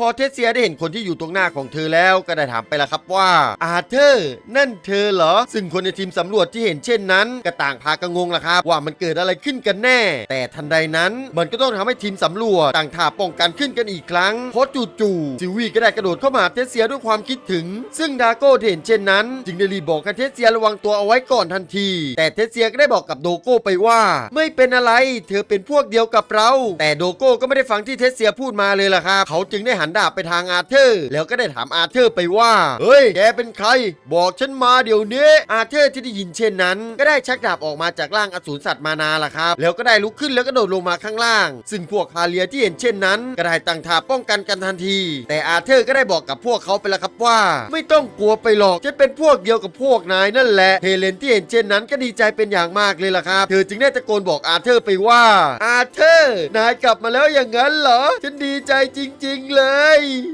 พอเทสเซียได้เห็นคนที่อยู่ตรงหน้าของเธอแล้วก็ได้ถามไปแล้วครับว่า อาเธอร์นั่นเธอเหรอ ซึ่งคนในทีมสำรวจที่เห็นเช่นนั้น ก็ต่างพากันงงละครับ ว่ามันเกิดอะไรขึ้นกันแน่ แต่ทันใดนั้น มันก็ต้องทำให้ทีมสำรวจต่างท่าป้องกันขึ้นกันอีกครั้งเพราะจู่ๆซิวี่ก็ได้กระโดดเข้ามาหาเทสเซียด้วยความคิดถึง ซึ่งดาโก้เห็นเช่นนั้น จึงได้รีบบอกกับเทสเซียระวังตัวเอาไว้ก่อนทันที แต่เทสเซียก็ได้บอกกับโดโก้ไปว่า ไม่เป็นอะไร เธอเป็นพวกเดียวกับเรา แต่โดโก้ก็ไม่ได้ฟังที่เทสเซียพูดมาเลยล่ะครับเขาจึงได้หันดาบไปทางอาเธอร์ แล้วก็ได้ถามอาเธอร์ไปว่า เฮ้ย แกเป็นใคร บอกฉันมาเดี๋ยวนี้ อาเธอร์ที่ได้ยินเช่นนั้น ก็ได้ชักดาบออกมาจากร่างอสูรสัตว์มานาล่ะครับ แล้วก็ได้ลุกขึ้นแล้วก็โดดลงมาข้างล่าง ซึ่งพวกฮาเลียที่เห็นเช่นนั้น ก็ได้ตั้งท่าป้องกันกันทันที แต่อาเธอร์ก็ได้บอกกับพวกเขาไปแล้วครับว่า ไม่ต้องกลัวไปหรอกจะเป็นพวกเดียวกับพวกนายนั่นแหละเฮเลนที่เห็นเช่นนั้นก็ดีใจเป็นอย่างมากเลยล่ะครับ เธอจึงได้ตะโกนบอกอาเธอร์ไปว่า อาเธอร์ นายกลับมาแล้วอย่างนั้นเหรอ ฉันดีใจจริง ๆ เลย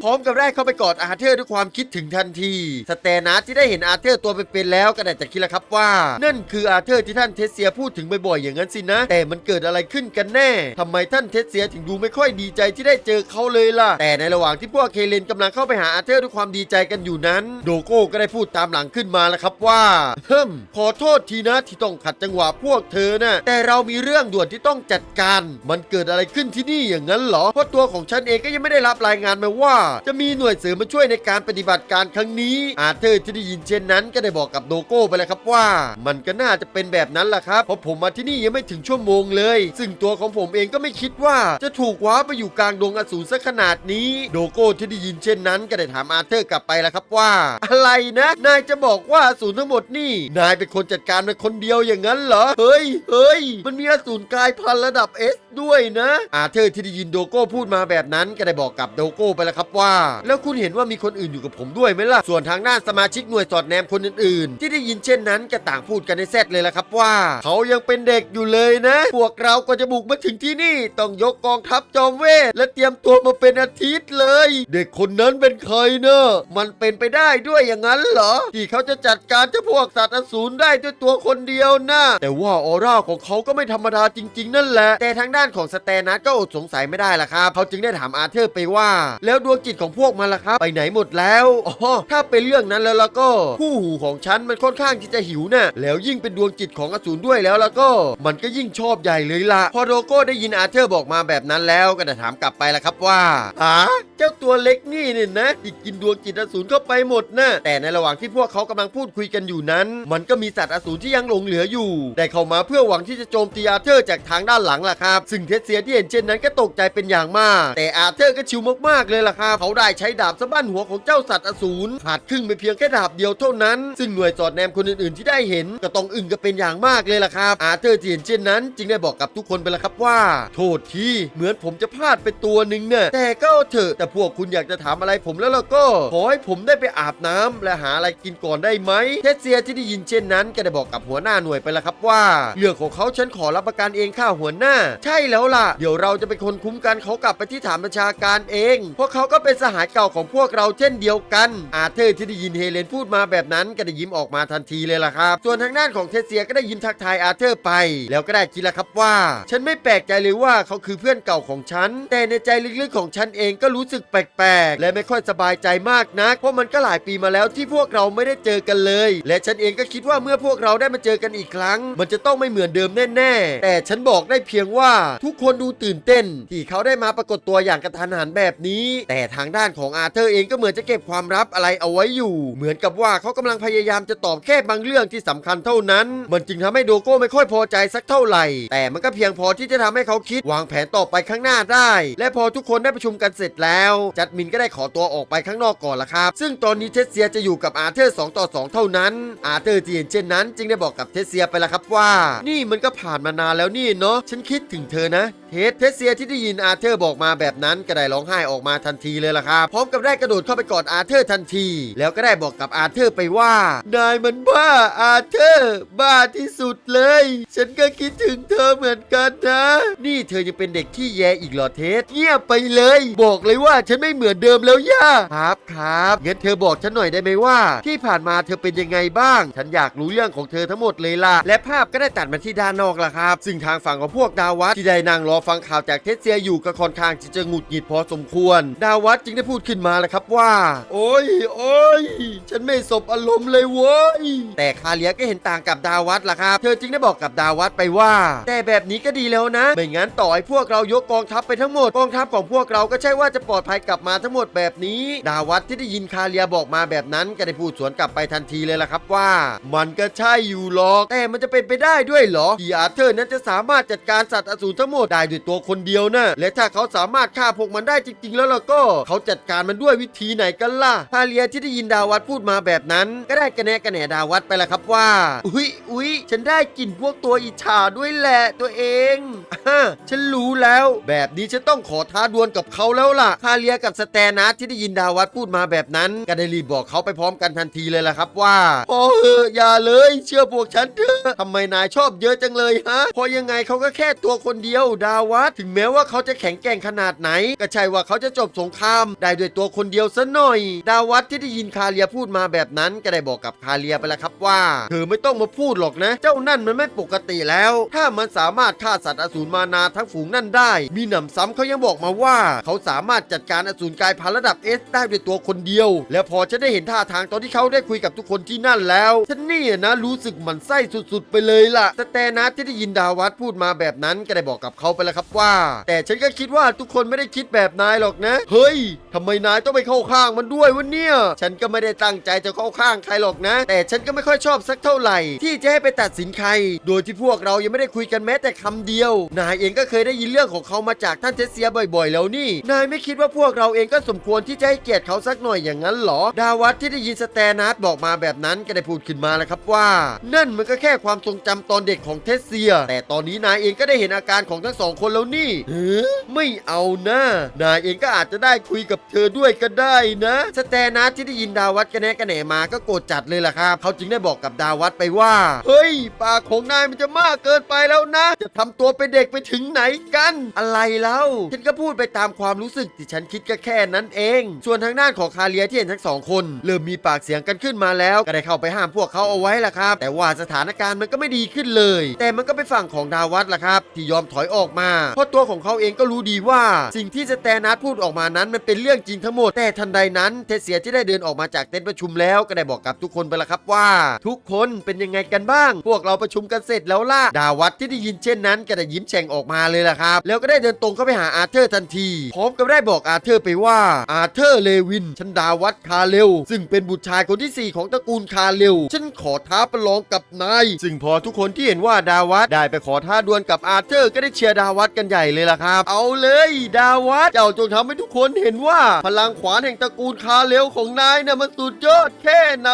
พร้อมกับได้เข้าไปกอดอาเธอร์ด้วยความคิดถึงทันที สเตนัสที่ได้เห็นอาเธอร์ตัวเป็นๆแล้วก็ได้แต่คิดแล้วครับว่า นั่นคืออาเธอร์ที่ท่านเทสเซียพูดถึงบ่อยๆอย่างนั้นสินะ แต่มันเกิดอะไรขึ้นกันแน่ทำไมท่านเทสเซียถึงดูไม่ค่อยดีใจที่ได้เจอเขาเลยล่ะ แต่ในระหว่างที่พวกเคเลนกำลังเข้าไปหาอาเธอร์ด้วยความดีใจกันอยู่นั้น โดโก้ก็ได้พูดตามหลังขึ้นมาแล้วครับว่าเฮิมขอโทษทีนะที่ต้องขัดจังหวะพวกเธอนะ่ะแต่เรามีเรื่องด่วนที่ต้องจัดการ มันเกิดอะไรขึ้นที่นี่อย่างนั้นเหรอเพราะตัวของฉันเองก็ยังไม่ได้รับรายงานมาว่า จะมีหน่วยเสริมมาช่วยในการปฏิบัติการครั้งนี้ อาเธอร์ที่ได้ยินเช่นนั้น ก็ได้บอกกับโดโก้ไปแล้วครับว่า มันก็น่าจะเป็นแบบนั้นแหละครับเพราะผมมาที่นี่ยังไม่ถึงชั่วโมงเลย ซึ่งตัวของผมเองก็ไม่คิดว่าจะถูกว้าไปอยู่กลางดวงอสูรซะขนาดนี้ โดโก้ที่ได้ยินเช่นนั้น ก็ได้ถามอาเธอร์กลับไปแล้วครับว่า อะไรนะ นายจะบอกว่าอสูรทั้งหมดนี่นายเป็นคนจัดการมันคนเดียวอย่างนั้นเหรอเฮ้ยเฮ้ยมันมีอสูรกลายพันธุ์ระดับ S ด้วยนะอาเธอร์ที่ได้ยินโดโก้พูดมาแบบนั้นก็ได้บอกกับโดโก้ไปแล้วครับว่า แล้วคุณเห็นว่ามีคนอื่นอยู่กับผมด้วยไหมล่ะส่วนทางด้านสมาชิกหน่วยสอดแนมคนอื่นๆ ที่ได้ยินเช่นนั้นก็ต่างพูดกันในแซดเลยละครับว่า เขายังเป็นเด็กอยู่เลยนะ พวกเราก็จะบุกมาถึงที่นี่ ต้องยกกองทัพจอมเวทและเตรียมตัวมาเป็นอาทิตย์เลย เด็กคนนั้นเป็นใครเนอะมันเป็นไปได้ด้วยอย่างนั้นเหรอ ที่เขาจะจัดการเจ้าพวกสัตว์อสูรได้ด้วยตัวคนเดียวนะแต่ว่าออร่าของเขาก็ไม่ธรรมดาจริง ๆ นั่นแหละแต่ทางด้านของสแตนัสก็อดสงสัยไม่ได้ละครับเขาจึงได้ถามอาเธอร์ไปว่า แล้วดวงจิตของพวกมันล่ะครับ ไปไหนหมดแล้วอ๋อถ้าเป็นเรื่องนั้นแล้วแล้วก็คู่หูของฉันมันค่อนข้างที่จะหิวน่ะแล้วยิ่งเป็นดวงจิตของอสูรด้วยแล้วแล้วก็ มันก็ยิ่งชอบใหญ่เลยล่ะพอโดโก้ได้ยินอาเธอร์บอกมาแบบนั้นแล้วก็ได้ถามกลับไปละครับว่าฮะเจ้าตัวเล็กนี่เนี่ยนะที่กินดวงจิตอสูรเข้าไปหมดนะแต่ในระหว่างที่พวกเขากำลังพูดคุยกันอยู่นั้น มันก็มีสัตว์อสูรที่ยังหลงเหลืออยู่ ได้เข้ามาเพื่อหวังที่จะโจมตีอาเธอร์จากทางด้านหลังล่ะครับซึ่งเทสเซียที่เห็นเช่นนั้นก็ตกใจเป็นอย่างมาก แต่อาเธอร์ก็ชิวมากๆเลยล่ะครับเขาได้ใช้ดาบสะบั้นหัวของเจ้าสัตว์อสูรขาดครึ่งไปเพียงแค่ดาบเดียวเท่านั้น ซึ่งหน่วยสอดแนมคนอื่นๆ ที่ได้เห็นก็ต้องอึ้งกันเป็นอย่างมากเลยล่ะครับ อาเธอร์ที่เห็นเช่นนั้น จึงได้บอกกับทุกคนไปแล้วครับว่า โทษทีเหมือนผมจะพลาดไปตัวหนึ่งเนี่ยแต่ก็เถอะแต่พวกคุณอยากจะถามอะไรผมแล้วล่ะก็ขอให้ผมได้ไปอาบน้ำและหาอะไรกินก่อนได้ไหมเทสเซียที่ได้ยินเช่นนั้นก็ได้บอกกับหัวหน้าหน่วยไปแล้วครับว่าเรื่องของเขาฉันขอรับประกันเองข้าหัวหน้า ใช่แล้วล่ะ เดี๋ยวเราจะเป็นคนคุ้มกันเขากลับไปที่ฐานประชาการเอง เพราะเขาก็เป็นสหายเก่าของพวกเราเช่นเดียวกัน อาเธอร์ที่ได้ยินเฮเลนพูดมาแบบนั้นก็ได้ยิ้มออกมาทันทีเลยล่ะครับ ส่วนทางด้านของเทเซียก็ได้ยิ้มทักทายอาเธอร์ไป แล้วก็ได้คิดแล้วครับว่า ฉันไม่แปลกใจเลยว่าเขาคือเพื่อนเก่าของฉัน แต่ในใจลึกๆของฉันเองก็รู้สึกแปลกๆ และไม่ค่อยสบายใจมากนัก เพราะมันก็หลายปีมาแล้วที่พวกเราไม่ได้เจอกันเลย และฉันเองก็คิดว่าเมื่อพวกเราได้มาเจอกันอีกครั้ง มันจะต้องไม่เหมือนเดิมแน่ ๆ แต่ฉันบอกได้เพียงว่าทุกคนดูตื่นเต้น ที่เขาได้มาปรากฏตัวอย่างกระทันหันแบบนี้ แต่ทางด้านของอาเธอร์เองก็เหมือนจะเก็บความลับอะไรเอาไว้อยู่ เหมือนกับว่าเขากำลังพยายามจะตอบแค่บางเรื่องที่สำคัญเท่านั้น มันจึงทำให้โดโก้ไม่ค่อยพอใจสักเท่าไหร่ แต่มันก็เพียงพอที่จะทำให้เขาคิดวางแผนต่อไปข้างหน้าได้ และพอทุกคนได้ประชุมกันเสร็จแล้ว จัดมินก็ได้ขอตัวออกไปข้างนอกก่อนละครับ ซึ่งตอนนี้เทสเซียจะอยู่กับอาเธอร์2ต่อ 2 เท่านั้น อาเธอร์ที่เห็นเช่นนั้น จึงได้บอกกับเทสเซียไปละครับว่า นี่มันก็ผ่านมานานแล้วนี่เนาะฉันคิดถึงเธอนะ เทสเทสเซียที่ได้ยินอาเธอร์บอกมาแบบนั้นก็ได้ร้องไห้ออกมาทันทีเลยล่ะครับ พร้อมกับได้กระโดดเข้าไปกอดอาเธอร์ทันที แล้วก็ได้บอกกับอาเธอร์ไปว่านายมันบ้าอาเธอร์บ้าที่สุดเลย ฉันก็คิดถึงเธอเหมือนกันนะ นี่เธอยังเป็นเด็กที่แย่อีกเหรอเทสเงียบไปเลย บอกเลยว่าฉันไม่เหมือนเดิมแล้วย่าครับครับงั้นเธอบอกฉันหน่อยได้ไหมว่า ที่ผ่านมาเธอเป็นยังไงบ้าง ฉันอยากรู้เรื่องของเธอทั้งหมดเลยล่ะและภาพก็ได้ตัดมาที่ด้านนอกล่ะครับ ซึ่งทางฝั่งของพวกดาวัตที่ได้นั่งรอฟังข่าวจากเทสเซียอยู่ก็ค่อนข้างที่จะหงุดหงิดพอสมควร ดาวัดจึงได้พูดขึ้นมาแหละครับว่า โอ้ยโอ้ยฉันไม่สบอารมณ์เลยเว้ยแต่คาเลียก็เห็นต่างกับดาวัดล่ะครับ เธอจึงได้บอกกับดาวัดไปว่า แต่แบบนี้ก็ดีแล้วนะ ไม่งั้นต่อให้พวกเรายกกองทัพไปทั้งหมดกองทัพของพวกเราก็ใช่ว่าจะปลอดภัยกลับมาทั้งหมดแบบนี้ ดาวัดที่ได้ยินคาเลียบอกมาแบบนั้นก็ได้พูดสวนกลับไปทันทีเลยล่ะครับว่า มันก็ใช่อยู่หรอก แต่มันจะเป็นไปได้ด้วยเหรอที่อาร์เธอร์นั้นจะสามารถจัดการสัตว์อสูรทั้งหมดได้ด้วยตัวคนเดียวนะและถ้าเขาสามารถฆ่าพวกมันได้จริง ๆ แล้วล่ะก็ เขาจัดการมันด้วยวิธีไหนกันล่ะคาเลียที่ได้ยินดาวัดพูดมาแบบนั้น ก็ได้กระแนกระแหนดาวัดไปละครับว่า อุ๊ยอุ๊ยฉันได้กลิ่นพวกตัวอิจฉาด้วยแหละตัวเองอ่าฉันรู้แล้ว แบบนี้ฉันต้องขอท้าดวลกับเขาแล้วล่ะคาเลียกับสแตนัสที่ได้ยินดาวัดพูดมาแบบนั้นก็ได้รีบบอกเขาไปพร้อมกันทันทีเลยล่ะครับว่าโอ้เอออย่าเลย เชื่อพวกฉันเถอะทำไมนายชอบเยอะจังเลยฮะเพราะยังไงเขาก็แค่ตัวคนเดียวดาวัดถึงแม้ว่าเขาจะแข็งแกร่งขนาดไหน ก็ใช่ว่าเขาจะจบสงคราม ได้ด้วยตัวคนเดียวซะหน่อย ดาวัดที่ได้ยินคาเลียพูดมาแบบนั้นก็ได้บอกกับคาเลียไปแล้วครับว่าเธอไม่ต้องมาพูดหรอกนะ เจ้านั่นมันไม่ปกติแล้ว ถ้ามันสามารถฆ่าสัตว์อสูรมานาทั้งฝูงนั่นได้ มีหนำซ้ำเขายังบอกมาว่า เขาสามารถจัดการอสูรกายพันระดับเอสได้ด้วยตัวคนเดียว แล้วพอจะได้เห็นท่าทางตอนที่เขาได้คุยกับทุกคนที่นั่นแล้วฉันนี่นะรู้สึกหมันไส้สุดๆ ไปเลยล่ะแต่แต่นะที่ได้ยินดาวัดพูดมาแบบนั้นก็ได้บอกกับเขาไปแล้วครับว่า แต่ฉันก็คิดว่าทุกคนไม่ได้คิดแบบนายหรอกนะ เฮ้ยทำไมนายต้องไปเข้าข้างมันด้วยวะเนี่ยฉันก็ไม่ได้ตั้งใจจะเข้าข้างใครหรอกนะ แต่ฉันก็ไม่ค่อยชอบสักเท่าไหร่ ที่จะให้ไปตัดสินใคร โดยที่พวกเรายังไม่ได้คุยกันแม้แต่คำเดียว นายเองก็เคยได้ยินเรื่องของเขามาจากท่านเทสเซียบ่อย ๆ แล้วนี่ นายไม่คิดว่าพวกเราเองก็สมควรที่จะให้เกียรติเขาสักหน่อยอย่างนั้นหรอ ดาวัดที่ได้ยินสแตนัสบอกมาแบบนั้นก็ได้พูดขึ้นมาแล้วครับว่า นั่นมันก็แค่ความทรงจำตอนเด็กของเทสเซีย แต่ตอนนี้นายเองก็ได้เห็นอาการของทั้งสองคนแล้วนี่เฮ้อไม่เอานะนายเองก็อาจจะได้คุยกับเธอด้วยก็ได้นะสแตนัสที่ได้ยินดาวัดกระแนะกระแหนมาก็โกรธจัดเลยล่ะครับ เขาจึงได้บอกกับดาวัดไปว่า เฮ้ยปากของนายมันจะมากเกินไปแล้วนะ จะทำตัวเป็นเด็กไปถึงไหนกัน อะไรเล่าฉันก็พูดไปตามความรู้สึกที่ฉันคิดก็แค่นั้นเอง ส่วนทางด้านของคาเลียที่เห็นทั้งสองคนเริ่มมีปากเสียงกันขึ้นมาแล้ว ก็ได้เข้าไปห้ามพวกเขาเอาไว้ล่ะครับ แต่ว่าสถานการณ์มันก็ไม่ดีขึ้นเลย แต่มันก็ไปฝั่งของดาวัดล่ะครับ ที่ยอมถอยออกมา เพราะตัวของเขาเองก็รู้ดีว่า สิ่งที่สแตนัสพูดออกมานั้นมันเป็นเรื่องจริงทั้งหมด แต่ทันใดนั้นเทเสียที่ได้เดินออกมาจากเต็นท์ประชุมแล้วก็ได้บอกกับทุกคนไปแล้วครับว่า ทุกคนเป็นยังไงกันบ้าง พวกเราประชุมกันเสร็จแล้วล่ะดาวัดที่ได้ยินเช่นนั้นก็ได้ยิ้มแฉ่งออกมาเลยล่ะครับ แล้วก็ได้เดินตรงเข้าไปหาอาเธอร์ทันทีพร้อมกับได้บอกอาเธอร์ไปว่าอาเธอร์เลวินฉันดาวัดคาเรลซึ่งเป็นบุตรชายคนที่ 4 ของตระกูลคาเรลฉันขอท้าประลองกับนายซึ่งพอทุกคนที่เห็นว่าดาวัดได้ไปขอท้าดวลกับอาเธอร์ก็ได้เชียร์ดาวัดกันใหญ่เลยล่ะครับ เอาเลยดาวัดเจ้าจงทำให้ทุกคนเห็นว่า พลังขวานแห่งตระกูลคาเรลของนายน่ะมันสุดยอดแค่ไหน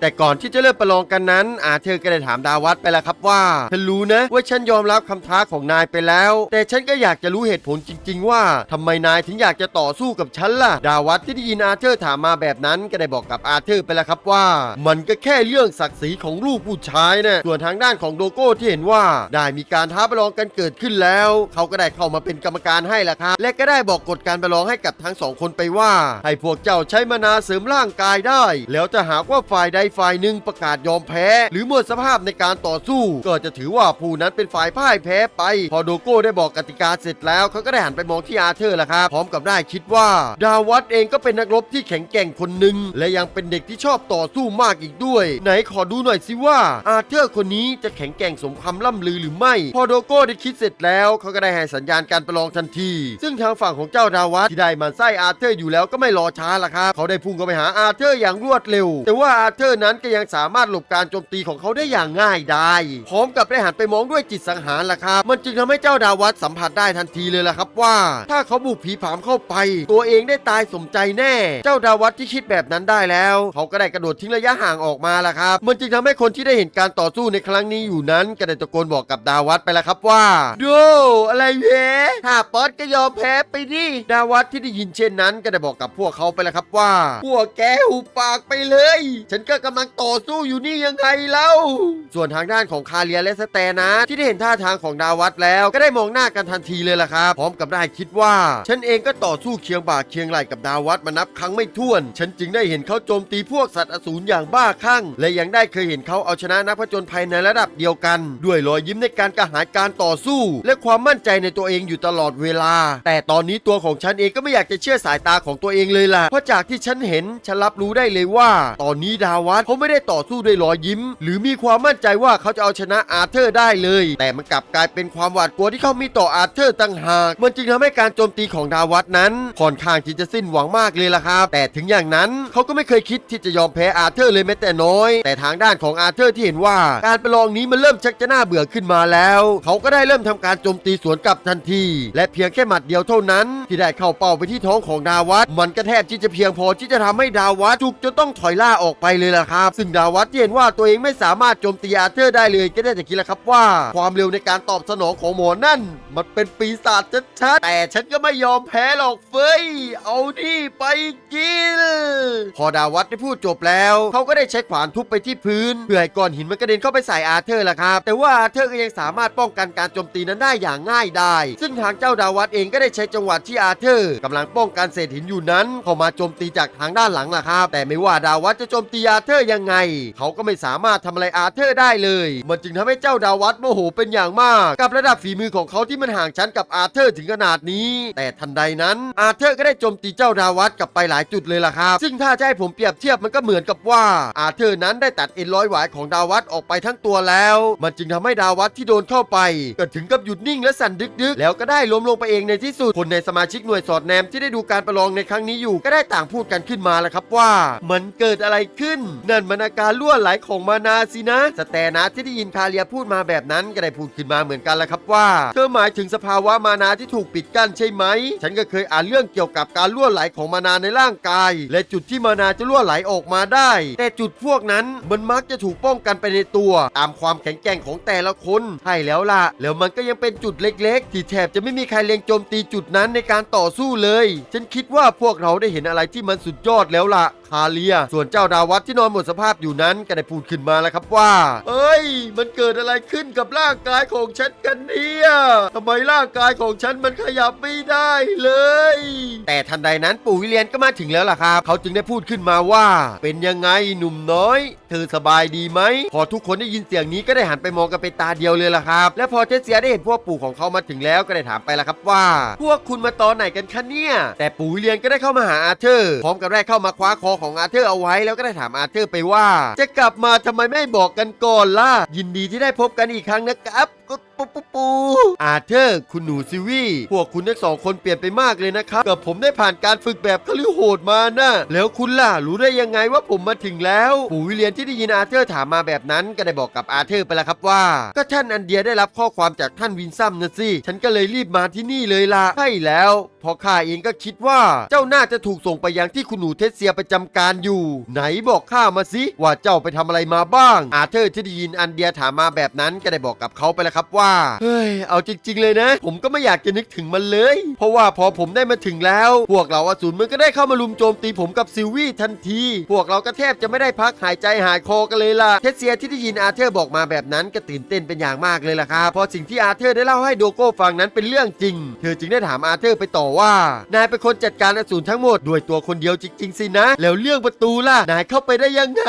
แต่ก่อนที่จะเริ่มประลองกันนั้น อาเธอร์ก็ได้ถามดาวัดไปแล้วครับว่าฉันรู้นะว่าฉันยอมรับคำท้าของนายไปแล้ว แต่ฉันก็อยากจะรู้เหตุผลจริง ๆ ว่าทำไมนายถึงอยากจะต่อสู้กับฉันล่ะ ดาวัดที่ได้ยินอาเธอร์ถามมาแบบนั้นก็ได้บอกกับอาเธอร์ไปแล้วครับว่า มันก็แค่เรื่องศักดิ์ศรีของลูกผู้ชายนะส่วนทางด้านของโดโก้ที่เห็นว่าได้มีการท้าประลองกันเกิดขึ้นแล้ว เขาก็ได้เข้ามาเป็นกรรมการให้ละครับและก็ได้บอกกฎการประลองให้กับทั้งสองคนไปว่า ให้พวกเจ้าใช้มานาเสริมร่างกายได้ แล้วถ้าหากว่าฝ่ายใดฝ่ายหนึ่งประกาศยอมแพ้ หรือหมดสภาพในการต่อสู้ ก็จะถือว่าผู้นั้นเป็นฝ่ายพ่ายแพ้ไป พอโดโก้ได้บอกกติกาเสร็จแล้วเขาก็ได้หันไปมองที่อาเธอร์ละครับพร้อมกับได้คิดว่า ดาวัดเองก็เป็นนักรบที่แข็งแกร่งคนหนึ่งและยังเป็นเด็กที่ชอบต่อสู้มากอีกด้วย ไหนขอดูหน่อยสิว่าอาเธอร์คนนี้จะแข็งแกร่งสมคำล่ำลือหรือไม่ พอโดโก้ได้คิดเสร็จแล้วเขาก็ได้ให้สัญญาณการประลองทันที ซึ่งทางฝั่งของเจ้าดาวัดที่ได้มันไส้อาเธอร์อยู่แล้วก็ไม่รอช้าละครับ เขาได้พุ่งเข้าไปหาอาเธอร์อย่างรวดเร็ว แต่ว่าอาเธอร์นั้นก็ยังสามารถหลบการโจมตีของเขาได้อย่างง่ายดายพร้อมกับได้หันไปมองด้วยจิตสังหารล่ะครับ มันจึงทำให้เจ้าดาวัดสัมผัสได้ทันทีเลยล่ะครับว่า ถ้าเขาบุกผีผามเข้าไป ตัวเองได้ตายสมใจแน่ เจ้าดาวัดที่คิดแบบนั้นได้แล้ว เขาก็ได้กระโดดทิ้งระยะห่างออกมาล่ะครับ มันจึงทำให้คนที่ได้เห็นการต่อสู้ในครั้งนี้อยู่นั้นก็ได้ตะโกนบอกกับดาวัดไปแล้วครับว่าดูอะไรเว้ถ้าป๊อตก็ยอมแพ้ไปดิดาวัดที่ได้ยินเช่นนั้นก็ได้บอกกับพวกเขาไปแล้วครับว่า พวกแกหุบปากไปเลย ฉันก็กำลังต่อสู้อยู่นี่ยังไงเล่าส่วนทางด้านของคาเลียและสแตนะที่ได้เห็นท่าทางของดาวัดแล้วก็ได้มองหน้ากันทันทีเลยล่ะครับ พร้อมกับได้คิดว่า ฉันเองก็ต่อสู้เคียงบ่าเคียงไหล่กับดาวัดมานับครั้งไม่ถ้วน ฉันจึงได้เห็นเขาโจมตีพวกสัตว์อสูรอย่างบ้าคลั่งและยังได้เคยเห็นเขาเอาชนะนักผจญภัยในระดับเดียวกัน ด้วยรอยยิ้มในการกระหายการต่อสู้ และความมั่นใจในตัวเองอยู่ตลอดเวลา แต่ตอนนี้ตัวของฉันเองก็ไม่อยากจะเชื่อสายตาของตัวเองเลยล่ะ เพราะจากที่ฉันเห็นฉันรับรู้ได้เลยว่า ตอนนี้ดาวัตเขาไม่ได้ต่อสู้ด้วยรอยยิ้ม หรือมีความมั่นใจว่าเขาจะเอาชนะอาร์เธอร์ได้เลย แต่มันกลับกลายเป็นความหวาดกลัวที่เขามีต่ออาร์เธอร์ต่างหากมันจึงทำให้การโจมตีของดาวัตนั้นค่อนข้างที่จะสิ้นหวังมากเลยล่ะครับ แต่ถึงอย่างนั้นเขาก็ไม่เคยคิดที่จะยอมแพ้อาร์เธอร์เลยแม้แต่น้อย แต่ทางด้านของอาร์เธอร์ที่เห็นว่า การประลองนี้มันเริ่มชักจะน่าเบื่อขึ้นมาแล้ว เขาก็ได้เริ่มทำการโจมตีสวนกลับทันที และเพียงแค่หมัดเดียวเท่านั้น ที่ได้เข้าเป้าไปที่ท้องของดาวัตมันก็แทบที่จะเพียงพอที่จะทำให้ดาวัตจุกจนต้องถอยล่าออกไปเลยล่ะครับ ซึ่งดาวัตเห็นว่าตัวเองไม่สามารถโจมตีอาเธอร์ได้เลยก็ได้แต่คิดแล้วครับว่า ความเร็วในการตอบสนองของหมอนั่น มันเป็นปีศาจชัดๆแต่ฉันก็ไม่ยอมแพ้หรอกเฟยเอาที่ไปกินพอดาวัตได้พูดจบแล้ว เขาก็ได้ใช้ขวานทุบไปที่พื้นเพื่อให้ก้อนหินมันกระเด็นเข้าไปใส่อาเธอร์ล่ะครับ แต่ว่าอาเธอร์ก็ยังสามารถป้องกันการโจมตีนั้นได้อย่างง่ายได้ ซึ่งทางเจ้าดาวัตเองก็ได้ใช้จังหวะที่อาร์เธอร์กำลังป้องกันเศษหินอยู่นั้นเข้ามาโจมตีจากทางด้านหลังล่ะครับ แต่ไม่ว่าดาวัตจะโจมตีอาร์เธอร์ยังไง เขาก็ไม่สามารถทำอะไรอาร์เธอร์ได้เลย มันจึงทำให้เจ้าดาวัตโมโหเป็นอย่างมาก กับระดับฝีมือของเขาที่มันห่างชั้นกับอาร์เธอร์ถึงขนาดนี้ แต่ทันใดนั้นอาร์เธอร์ก็ได้โจมตีเจ้าดาวัตกลับไปหลายจุดเลยล่ะครับ ซึ่งถ้าจะให้ผมเปรียบเทียบมันก็เหมือนกับว่าอาร์เธอร์นั้นได้ตัดเอ็นร้อยหวายของดาวัตออกไปทั้งตัวแล้ว มันจึงทำให้ดาวัตที่โดนเข้าไปก็ถึงกับหยุดนิ่งและสั่นดึกๆ แล้วก็ได้ล้มลงไปเองในที่สุดคนในสมาชิกหน่วยสอดแนมที่ได้ดูการประลองในครั้งนี้อยู่ก็ได้ต่างพูดกันขึ้นมาแล้วครับว่า มันเกิดอะไรขึ้น นั่นมันอาการรั่วไหลของมานาสินะ สแตนะที่ได้ยินคาเรียพูดมาแบบนั้นก็ได้พูดขึ้นมาเหมือนกันแล้วครับว่า เธอหมายถึงสภาวะมานาที่ถูกปิดกั้นใช่ไหม ฉันก็เคยอ่านเรื่องเกี่ยวกับการรั่วไหลของมานาในร่างกาย และจุดที่มานาจะรั่วไหลออกมาได้ แต่จุดพวกนั้นมันมักจะถูกป้องกันไปในตัว ตามความแข็งแกร่งของแต่ละคนใช่แล้วล่ะ แล้วมันก็ยังเป็นจุดเล็กๆ ที่แทบจะไม่มีใครเล็งโจมตีจุดนั้นในการต่อสู้เลย ฉันคิดว่าพวกเราได้เห็นอะไรที่มันสุดยอดแล้วล่ะาเลีย ส่วนเจ้าดาวัตที่นอนหมดสภาพอยู่นั้นก็ได้พูดขึ้นมาแล้วครับว่า เอ้ย มันเกิดอะไรขึ้นกับร่างกายของฉันกันเนี่ยทำไมร่างกายของฉันมันขยับไม่ได้เลย แต่ทันใดนั้นปู่วิเลียนก็มาถึงแล้วล่ะครับ เขาจึงได้พูดขึ้นมาว่า เป็นยังไงหนุ่มน้อย เธอสบายดีไหม พอทุกคนได้ยินเสียงนี้ก็ได้หันไปมองกันเป็นตาเดียวเลยล่ะครับ และพอเทสเซียได้เห็นพวกปู่ของเขามาถึงแล้วก็ได้ถามไปล้วครับว่า พวกคุณมาตอนไหนกันคะเนี่ย แต่ปู่วิเลียนก็ได้เข้ามาหาอาเธอร์พร้อมกับได้เข้ามาคว้าคอของของอาเธอร์เอาไว้แล้วก็ได้ถามอาเธอร์ไปว่า จะกลับมาทำไมไม่บอกกันก่อนล่ะยินดีที่ได้พบกันอีกครั้งนะครับก็ปูปูปูอาเธอร์ คุณหนูซิวี่พวกคุณทั้งสองคนเปลี่ยนไปมากเลยนะครับกับผมได้ผ่านการฝึกแบบคลิโหดมานะแล้วคุณล่ะรู้ได้ยังไงว่าผมมาถึงแล้วปู่วิเลียนที่ได้ยินอาเธอร์ถามมาแบบนั้นก็ได้บอกกับอาเธอร์ไปแล้วครับว่า ก็ท่านอันเดียได้รับข้อความจากท่านวินซัมนะสิฉันก็เลยรีบมาที่นี่เลยล่ะใช่แล้วพอข้าเองก็คิดว่าเจ้าน่าจะถูกส่งไปยังที่คุณหนูเทสเซียประจำการอยู่ ไหนบอกข้ามาสิว่าเจ้าไปทำอะไรมาบ้าง อาเธอร์ที่ได้ยินอันเดียถามมาแบบนั้นก็ได้บอกกับเขาไปแล้วครับว่าเฮ้ยเอาจริง ๆ เลยนะ ผมก็ไม่อยากจะนึกถึงมันเลย เพราะว่าพอผมได้มาถึงแล้ว พวกเราอสูรมันก็ได้เข้ามาลุมโจมตีผมกับซิลวี่ทันที พวกเราก็แทบจะไม่ได้พักหายใจหายคอกันเลยล่ะเทสเซียที่ได้ยินอาเธอร์บอกมาแบบนั้นก็ตื่นเต้นเป็นอย่างมากเลยล่ะครับพอสิ่งที่อาเธอร์ได้เล่าให้โดโก้ฟังนั้นเป็นเรื่องจริง เธอจึงได้ถามอาเธอร์ไปต่อว่านายเป็นคนจัดการอสูรทั้งหมดด้วยตัวคนเดียวจริง ๆ สินะ แล้วเรื่องประตูล่ะนายเข้าไปได้ยังไง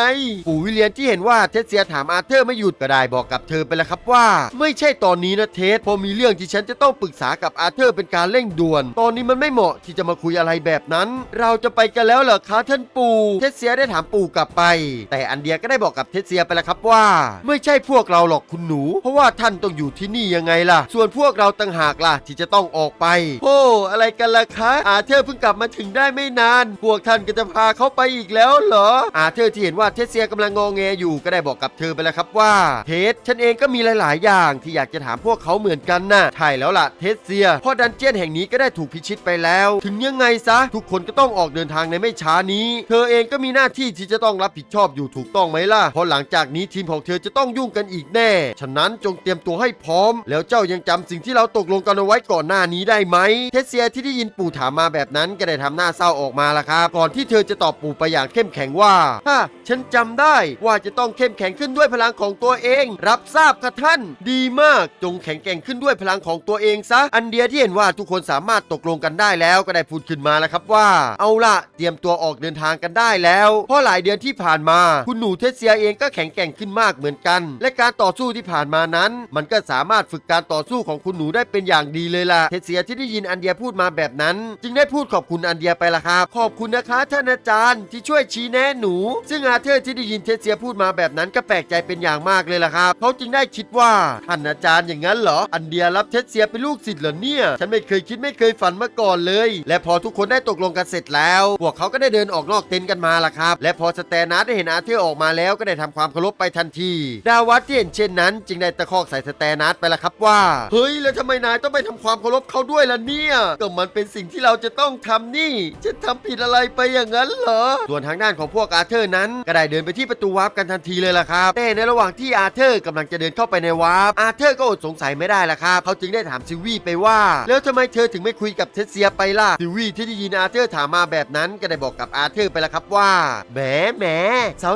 ปู่วิเลียนที่เห็นว่าเทสเซียถามอาเธอร์ไม่หยุดก็ได้บอกกับเธอไปแล้วครับว่า ไม่ใช่ตอนนี้นะเทสพอมีเรื่องที่ฉันจะต้องปรึกษากับอาเธอร์เป็นการเร่งด่วน ตอนนี้มันไม่เหมาะที่จะมาคุยอะไรแบบนั้น เราจะไปกันแล้วเหรอคะท่านปู่เทสเซียได้ถามปู่กลับไป แต่อันเดียก็ได้บอกกับเทสเซียไปแล้วครับว่า ไม่ใช่พวกเราหรอกคุณหนู เพราะว่าท่านต้องอยู่ที่นี่ยังไงล่ะ ส่วนพวกเราต่างหากล่ะที่จะต้องออกไปโอ้อะไรกันล่ะคะ อาเธอร์เพิ่งกลับมาถึงได้ไม่นาน พวกท่านก็จะพาเขาไปอีกแล้วเหรอ อาเธอร์ที่เห็นว่าเทสเซียกำลังงอแงอยู่ก็ได้บอกกับเธอไปแล้วครับว่า เทสฉันเองก็มีหลาย ๆ อย่างที่อยากจะถามพวกเขาเหมือนกันนะใช่แล้วล่ะเทสเซียเพราะดันเจียนแห่งนี้ก็ได้ถูกพิชิตไปแล้ว ถึงยังไงซะ ทุกคนก็ต้องออกเดินทางในไม่ช้านี้ เธอเองก็มีหน้าที่ที่จะต้องรับผิดชอบอยู่ถูกต้องไหมล่ะเพราะหลังจากนี้ทีมของเธอจะต้องยุ่งกันอีกแน่ ฉะนั้นจงเตรียมตัวให้พร้อม แล้วเจ้ายังจำสิ่งที่เราตกลงกันเอาไว้ก่อนหน้านี้ได้ไหมเทสเซียที่ได้ยินปู่ถามมาแบบนั้นก็ได้ทำหน้าเศร้าออกมาละครับก่อนที่เธอจะตอบปู่ไปอย่างเข้มแข็งว่าฮะฉันจำได้ว่าจะต้องเข้มแข็งขึ้นด้วยพลังของตัวเอง รับทราบค่ะท่าน ดีมาก จงแข็งแกร่งขึ้นด้วยพลังของตัวเองซะ อันเดียที่เห็นว่าทุกคนสามารถตกลงกันได้แล้วก็ได้พูดขึ้นมาแล้วครับว่า เอาละเตรียมตัวออกเดินทางกันได้แล้ว เพราะหลายเดือนที่ผ่านมา คุณหนูเทสเซียเองก็แข็งแกร่งขึ้นมากเหมือนกัน และการต่อสู้ที่ผ่านมานั้น มันก็สามารถฝึกการต่อสู้ของคุณหนูได้เป็นอย่างดีเลยล่ะเทสเซียที่ได้ยินอันเดียพูดมาแบบนั้น จึงได้พูดขอบคุณอันเดียไปละครับขอบคุณนะคะท่านอาจารย์ที่ช่วยชี้แนะหนู ซึ่งอาเธอร์ที่ได้ยินเทสเซียพูดมาแบบนั้นก็แปลกใจเป็นอย่างมากเลยล่ะครับเขาจึงได้คิดว่าท่านอาจารย์อย่างนั้นเหรอ อันเดียรับเทสเซียเป็นลูกศิษย์เหรอเนี่ย ฉันไม่เคยคิดไม่เคยฝันมาก่อนเลย และพอทุกคนได้ตกลงกันเสร็จแล้ว พวกเขาก็ได้เดินออกนอกเต็นท์กันมาล่ะครับ และพอสแตนนัสได้เห็นอาเธอร์ออกมาแล้วก็ได้ทำความเคารพไปทันที ดาวัดที่เห็นเช่นนั้น จึงได้ตะคอกใส่สแตนนัสไปละครับว่า เฮ้ย แล้วทำไมนายต้องไปทำความเคารพเขาด้วยล่ะเนี่ย ก็มันเป็นสิ่งที่เราจะต้องทำนี่จะทำผิดอะไรไปอย่างนั้นเหรอ ส่วนทางด้านของพวกอาเธอร์นั้นก็ได้เดินไปที่ประตูวาร์ปกันทันทีเลยล่ะครับแต่ในระหว่างที่อาเธอร์กำลังจะเดินเข้าไปในวาร์ปอาเธอร์ก็อดสงสัยไม่ได้ละครับเขาจึงได้ถามซิวี่ไปว่า แล้วทำไมเธอถึงไม่คุยกับเทสเซียไปล่ะซิวี่ที่ได้ยินอาเธอร์ถามมาแบบนั้นก็ได้บอกกับอาเธอร์ไปแล้วครับว่าแหมแหม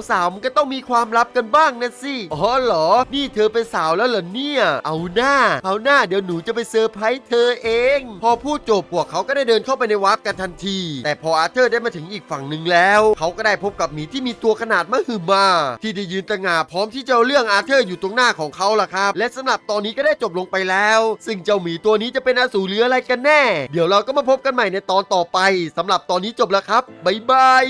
สาวๆมันก็ต้องมีความลับกันบ้างนะสิอ๋อเหรอ นี่เธอเป็นสาวแล้วเหรอเนี่ย เอาหน้า เอาหน้าเดี๋ยวหนูจะไปเซอร์ไพรส์เธอเอง พอพูดจบพวกเขาก็ได้เดินเข้าไปในวาร์ปกันทันที แต่พออาเธอร์ได้มาถึงอีกฝั่งหนึ่งแล้ว เขาก็ได้พบกับหมีที่มีตัวขนาดมหึมา ที่ได้ยืนตะงาพร้อมที่จะเอาเรื่องอาเธอร์อยู่ตรงหน้าของเขาล่ะครับ และสำหรับตอนนี้ก็ได้จบลงไปแล้ว ซึ่งเจ้าหมีตัวนี้จะเป็นอสูรหรืออะไรกันแน่ เดี๋ยวเราก็มาพบกันใหม่ในตอนต่อไปสำหรับตอนนี้จบแล้วครับบ๊ายบาย